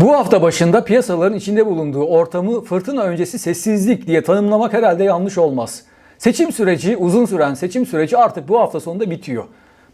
Bu hafta başında piyasaların içinde bulunduğu ortamı fırtına öncesi sessizlik diye tanımlamak herhalde yanlış olmaz. Seçim süreci, uzun süren seçim süreci artık bu hafta sonunda bitiyor.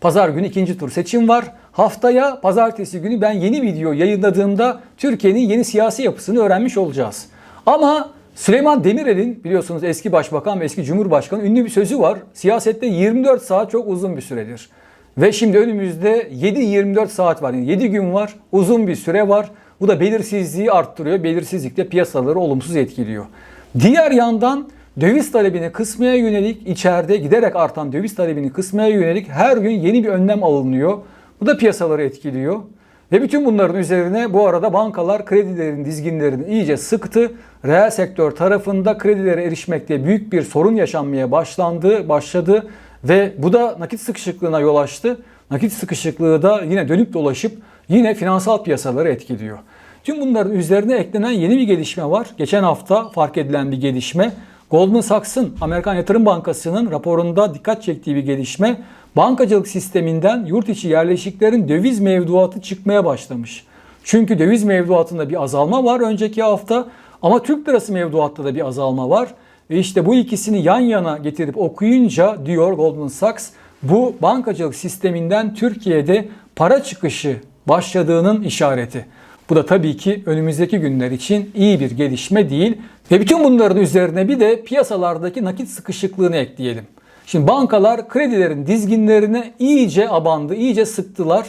Pazar günü ikinci tur seçim var. Haftaya pazartesi günü ben yeni video yayınladığımda Türkiye'nin yeni siyasi yapısını öğrenmiş olacağız. Ama Süleyman Demirel'in biliyorsunuz eski başbakan ve eski cumhurbaşkanı ünlü bir sözü var. Siyasette 24 saat çok uzun bir süredir. Ve şimdi önümüzde 7-24 saat var. Yani 7 gün var. Uzun bir süre var. Bu da belirsizliği arttırıyor. Belirsizlik de piyasaları olumsuz etkiliyor. Diğer yandan döviz talebini kısmaya yönelik içeride giderek artan döviz talebini kısmaya yönelik her gün yeni bir önlem alınıyor. Bu da piyasaları etkiliyor. Ve bütün bunların üzerine bu arada bankalar kredilerin dizginlerini iyice sıktı. Reel sektör tarafında kredilere erişmekte büyük bir sorun yaşanmaya başlandı, başladı ve bu da nakit sıkışıklığına yol açtı. Nakit sıkışıklığı da yine dönüp dolaşıp yine finansal piyasaları etkiliyor. Tüm bunların üzerine eklenen yeni bir gelişme var. Geçen hafta fark edilen bir gelişme. Goldman Sachs'ın Amerikan Yatırım Bankası'nın raporunda dikkat çektiği bir gelişme. Bankacılık sisteminden yurt içi yerleşiklerin döviz mevduatı çıkmaya başlamış. Çünkü döviz mevduatında bir azalma var önceki hafta ama Türk lirası mevduatta da bir azalma var. Ve işte bu ikisini yan yana getirip okuyunca diyor Goldman Sachs bu bankacılık sisteminden Türkiye'de para çıkışı başladığının işareti. Bu da tabii ki önümüzdeki günler için iyi bir gelişme değil. Ve bütün bunların üzerine bir de piyasalardaki nakit sıkışıklığını ekleyelim. Şimdi bankalar kredilerin dizginlerine iyice abandı, iyice sıktılar.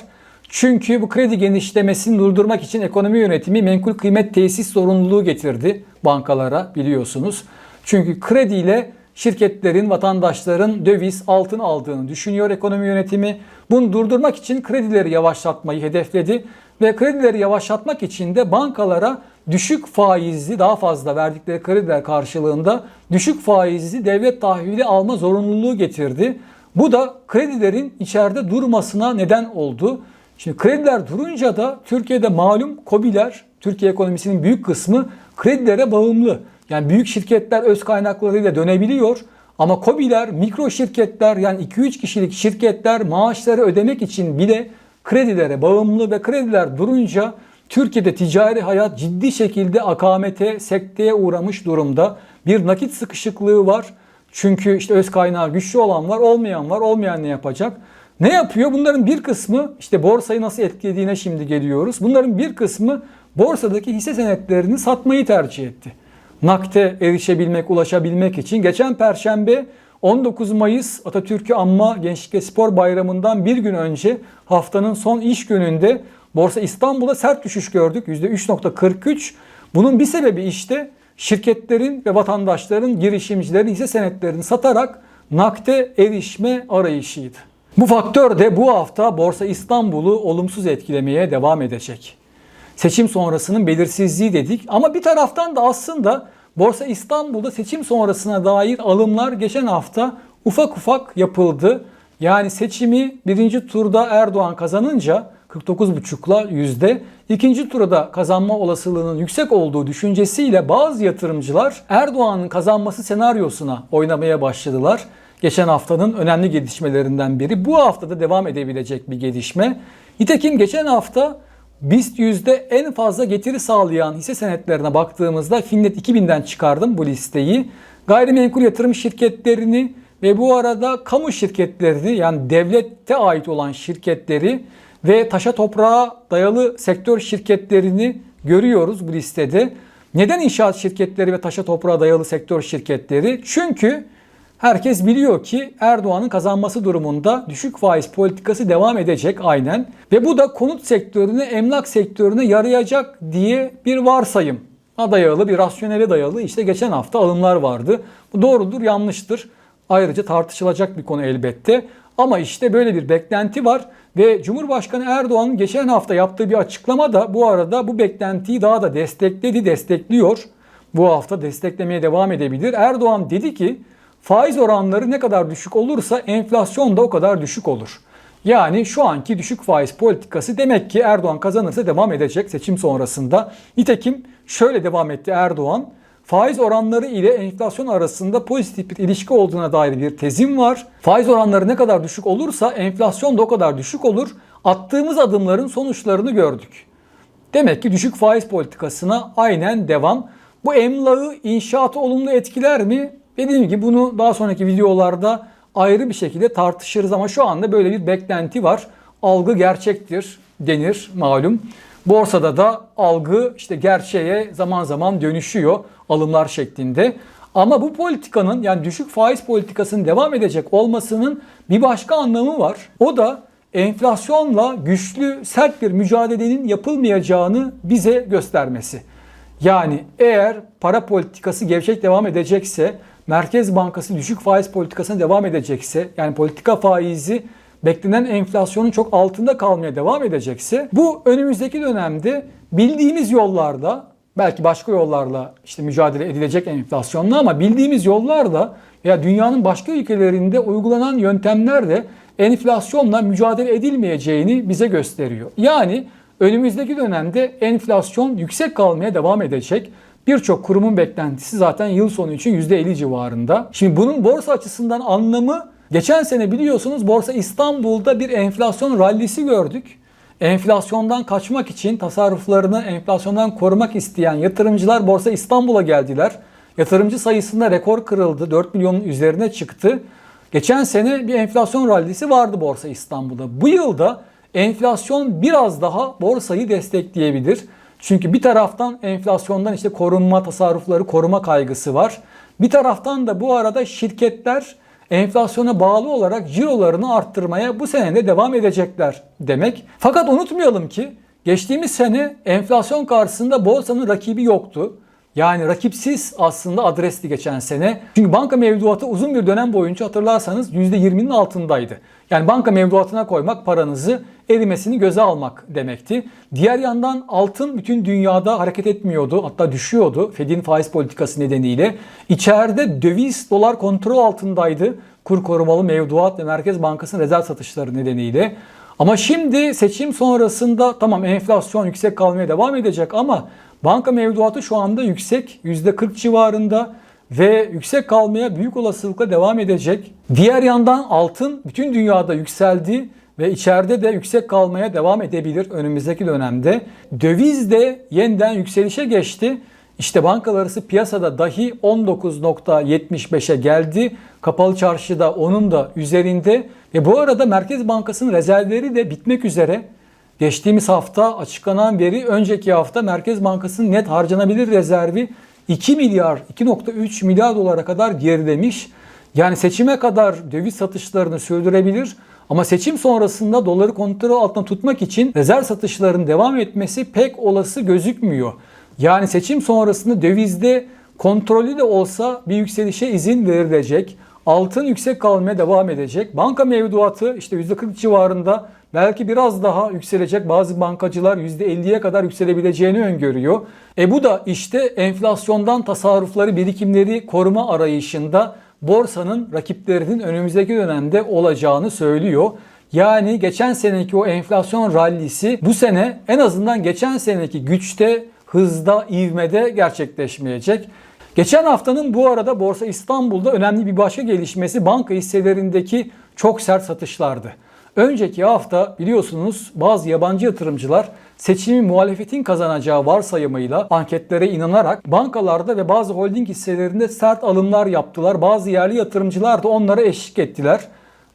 Çünkü bu kredi genişlemesini durdurmak için ekonomi yönetimi menkul kıymet tesis zorunluluğu getirdi bankalara biliyorsunuz. Çünkü krediyle şirketlerin, vatandaşların döviz, altın aldığını düşünüyor ekonomi yönetimi. Bunu durdurmak için kredileri yavaşlatmayı hedefledi ve kredileri yavaşlatmak için de bankalara düşük faizli daha fazla verdikleri krediler karşılığında düşük faizli devlet tahvili alma zorunluluğu getirdi. Bu da kredilerin içeride durmasına neden oldu. Şimdi krediler durunca da Türkiye'de malum KOBİ'ler, Türkiye ekonomisinin büyük kısmı kredilere bağımlı. Yani büyük şirketler öz kaynaklarıyla dönebiliyor. Ama KOBİ'ler, mikro şirketler yani 2-3 kişilik şirketler maaşları ödemek için bile kredilere bağımlı ve krediler durunca Türkiye'de ticari hayat ciddi şekilde akamete, sekteye uğramış durumda. Bir nakit sıkışıklığı var. Çünkü işte öz kaynağı güçlü olan var, olmayan var. Olmayan ne yapacak? Ne yapıyor? Bunların bir kısmı işte borsayı nasıl etkilediğine şimdi geliyoruz. Bunların bir kısmı borsadaki hisse senetlerini satmayı tercih etti. Nakte erişebilmek, ulaşabilmek için geçen perşembe 19 Mayıs Atatürk'ü Anma Gençlik ve Spor Bayramı'ndan bir gün önce haftanın son iş gününde Borsa İstanbul'da sert düşüş gördük. %3.43. Bunun bir sebebi işte şirketlerin ve vatandaşların, girişimcilerin hisse senetlerini satarak nakde erişme arayışıydı. Bu faktör de bu hafta Borsa İstanbul'u olumsuz etkilemeye devam edecek. Seçim sonrasının belirsizliği dedik ama bir taraftan da aslında Borsa İstanbul'da seçim sonrasına dair alımlar geçen hafta ufak ufak yapıldı. Yani seçimi birinci turda Erdoğan kazanınca 49,5'la yüzde. ikinci turda kazanma olasılığının yüksek olduğu düşüncesiyle bazı yatırımcılar Erdoğan'ın kazanması senaryosuna oynamaya başladılar. Geçen haftanın önemli gelişmelerinden biri. Bu haftada devam edebilecek bir gelişme. Nitekim geçen hafta BIST yüzde en fazla getiri sağlayan hisse senetlerine baktığımızda Finnet 2000'den çıkardım bu listeyi. Gayrimenkul yatırım şirketlerini ve bu arada kamu şirketlerini yani devlette ait olan şirketleri ve taşa toprağa dayalı sektör şirketlerini görüyoruz bu listede. Neden inşaat şirketleri ve taşa toprağa dayalı sektör şirketleri? Çünkü herkes biliyor ki Erdoğan'ın kazanması durumunda düşük faiz politikası devam edecek aynen. Ve bu da konut sektörüne, emlak sektörüne yarayacak diye bir varsayım. dayalı, bir rasyonele dayalı işte geçen hafta alımlar vardı. Bu doğrudur, yanlıştır. Ayrıca tartışılacak bir konu elbette. Ama işte böyle bir beklenti var ve Cumhurbaşkanı Erdoğan'ın geçen hafta yaptığı bir açıklama da bu arada bu beklentiyi daha da destekledi, destekliyor. Bu hafta desteklemeye devam edebilir. Erdoğan dedi ki faiz oranları ne kadar düşük olursa enflasyon da o kadar düşük olur. Yani şu anki düşük faiz politikası demek ki Erdoğan kazanırsa devam edecek seçim sonrasında. Nitekim şöyle devam etti Erdoğan faiz oranları ile enflasyon arasında pozitif bir ilişki olduğuna dair bir tezim var. Faiz oranları ne kadar düşük olursa enflasyon da o kadar düşük olur. Attığımız adımların sonuçlarını gördük. Demek ki düşük faiz politikasına aynen devam. Bu emlağı inşaatı olumlu etkiler mi? Dediğim gibi bunu daha sonraki videolarda ayrı bir şekilde tartışırız ama şu anda böyle bir beklenti var. Algı gerçektir denir malum. Borsada da algı işte gerçeğe zaman zaman dönüşüyor alımlar şeklinde. Ama bu politikanın yani düşük faiz politikasının devam edecek olmasının bir başka anlamı var. O da enflasyonla güçlü sert bir mücadelenin yapılmayacağını bize göstermesi. Yani eğer para politikası gevşek devam edecekse, Merkez Bankası düşük faiz politikasına devam edecekse, yani politika faizi beklenen enflasyonun çok altında kalmaya devam edecekse, bu önümüzdeki dönemde bildiğimiz yollarda, belki başka yollarla işte mücadele edilecek enflasyonla ama bildiğimiz yollarda veya dünyanın başka ülkelerinde uygulanan yöntemlerle enflasyonla mücadele edilmeyeceğini bize gösteriyor. Yani önümüzdeki dönemde enflasyon yüksek kalmaya devam edecek. Birçok kurumun beklentisi zaten yıl sonu için %50 civarında. Şimdi bunun borsa açısından anlamı geçen sene biliyorsunuz Borsa İstanbul'da bir enflasyon rallisi gördük. Enflasyondan kaçmak için tasarruflarını enflasyondan korumak isteyen yatırımcılar Borsa İstanbul'a geldiler. Yatırımcı sayısında rekor kırıldı. 4 milyonun üzerine çıktı. Geçen sene bir enflasyon rallisi vardı Borsa İstanbul'da. Bu yılda enflasyon biraz daha borsayı destekleyebilir. Çünkü bir taraftan enflasyondan işte korunma tasarrufları koruma kaygısı var. Bir taraftan da bu arada şirketler enflasyona bağlı olarak cirolarını arttırmaya bu sene de devam edecekler demek. Fakat unutmayalım ki geçtiğimiz sene enflasyon karşısında borsanın rakibi yoktu. Yani rakipsiz aslında adresti geçen sene. Çünkü banka mevduatı uzun bir dönem boyunca hatırlarsanız %20'nin altındaydı. Yani banka mevduatına koymak paranızı erimesini göze almak demekti. Diğer yandan altın bütün dünyada hareket etmiyordu. Hatta düşüyordu Fed'in faiz politikası nedeniyle. İçeride döviz dolar kontrol altındaydı. Kur korumalı mevduat ve Merkez Bankası'nın rezerv satışları nedeniyle. Ama şimdi seçim sonrasında tamam enflasyon yüksek kalmaya devam edecek ama banka mevduatı şu anda yüksek %40 civarında ve yüksek kalmaya büyük olasılıkla devam edecek. Diğer yandan altın bütün dünyada yükseldi ve içeride de yüksek kalmaya devam edebilir önümüzdeki dönemde. Döviz de yeniden yükselişe geçti. İşte bankalar piyasada dahi 19.75'e geldi. Kapalı çarşıda onun da üzerinde. Ve bu arada Merkez Bankası'nın rezervleri de bitmek üzere. Geçtiğimiz hafta açıklanan veri önceki hafta Merkez Bankası'nın net harcanabilir rezervi 2 milyar 2.3 milyar dolara kadar gerilemiş. Yani seçime kadar döviz satışlarını sürdürebilir ama seçim sonrasında doları kontrol altında tutmak için rezerv satışlarının devam etmesi pek olası gözükmüyor. Yani seçim sonrasında dövizde kontrollü de olsa bir yükselişe izin verilecek. Altın yüksek kalmaya devam edecek. Banka mevduatı işte %40 civarında belki biraz daha yükselecek. Bazı bankacılar %50'ye kadar yükselebileceğini öngörüyor. E bu da işte enflasyondan tasarrufları, birikimleri koruma arayışında borsanın rakiplerinin önümüzdeki dönemde olacağını söylüyor. Yani geçen seneki o enflasyon rallisi bu sene en azından geçen seneki güçte, hızda, ivmede gerçekleşmeyecek. Geçen haftanın bu arada Borsa İstanbul'da önemli bir başka gelişmesi banka hisselerindeki çok sert satışlardı. Önceki hafta biliyorsunuz bazı yabancı yatırımcılar seçimi muhalefetin kazanacağı varsayımıyla anketlere inanarak bankalarda ve bazı holding hisselerinde sert alımlar yaptılar. Bazı yerli yatırımcılar da onlara eşlik ettiler.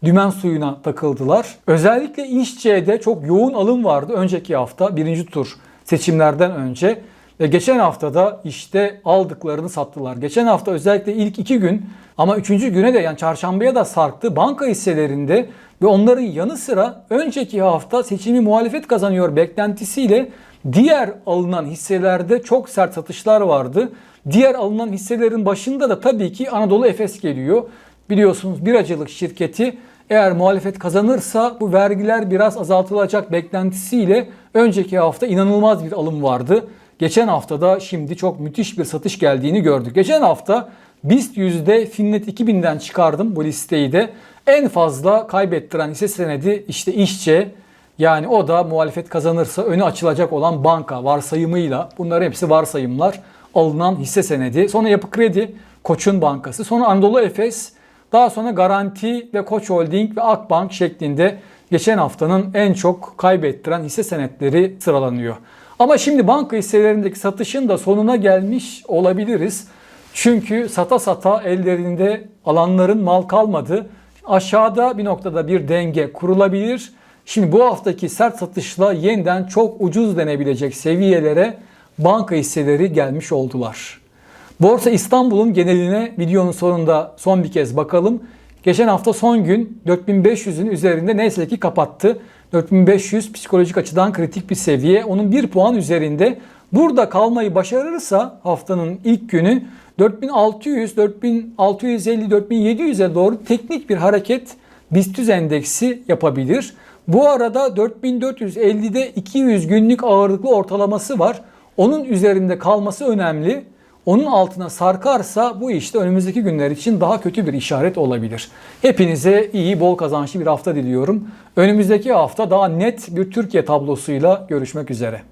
Dümen suyuna takıldılar. Özellikle İşçe'de çok yoğun alım vardı önceki hafta birinci tur seçimlerden önce. Ve geçen haftada işte aldıklarını sattılar. Geçen hafta özellikle ilk iki gün ama üçüncü güne de yani çarşambaya da sarktı. Banka hisselerinde ve onların yanı sıra önceki hafta seçimi muhalefet kazanıyor beklentisiyle diğer alınan hisselerde çok sert satışlar vardı. Diğer alınan hisselerin başında da tabii ki Anadolu Efes geliyor. Biliyorsunuz biracılık şirketi eğer muhalefet kazanırsa bu vergiler biraz azaltılacak beklentisiyle önceki hafta inanılmaz bir alım vardı. Geçen haftada şimdi çok müthiş bir satış geldiğini gördük. Geçen hafta BIST yüzde Finnet 2000'den çıkardım bu listeyi de. En fazla kaybettiren hisse senedi işte işçe yani o da muhalefet kazanırsa önü açılacak olan banka varsayımıyla bunların hepsi varsayımlar alınan hisse senedi. Sonra Yapı Kredi, Koç'un bankası, sonra Anadolu Efes, daha sonra Garanti ve Koç Holding ve Akbank şeklinde geçen haftanın en çok kaybettiren hisse senetleri sıralanıyor. Ama şimdi banka hisselerindeki satışın da sonuna gelmiş olabiliriz. Çünkü sata sata ellerinde alanların mal kalmadı. Aşağıda bir noktada bir denge kurulabilir. Şimdi bu haftaki sert satışla yeniden çok ucuz denebilecek seviyelere banka hisseleri gelmiş oldular. Borsa İstanbul'un geneline videonun sonunda son bir kez bakalım. Geçen hafta son gün 4500'ün üzerinde neyse ki kapattı. 4500 psikolojik açıdan kritik bir seviye. Onun bir puan üzerinde. Burada kalmayı başarırsa haftanın ilk günü 4600, 4650, 4700'e doğru teknik bir hareket BIST endeksi yapabilir. Bu arada 4450'de 200 günlük ağırlıklı ortalaması var. Onun üzerinde kalması önemli. Onun altına sarkarsa bu işte önümüzdeki günler için daha kötü bir işaret olabilir. Hepinize iyi, bol kazançlı bir hafta diliyorum. Önümüzdeki hafta daha net bir Türkiye tablosuyla görüşmek üzere.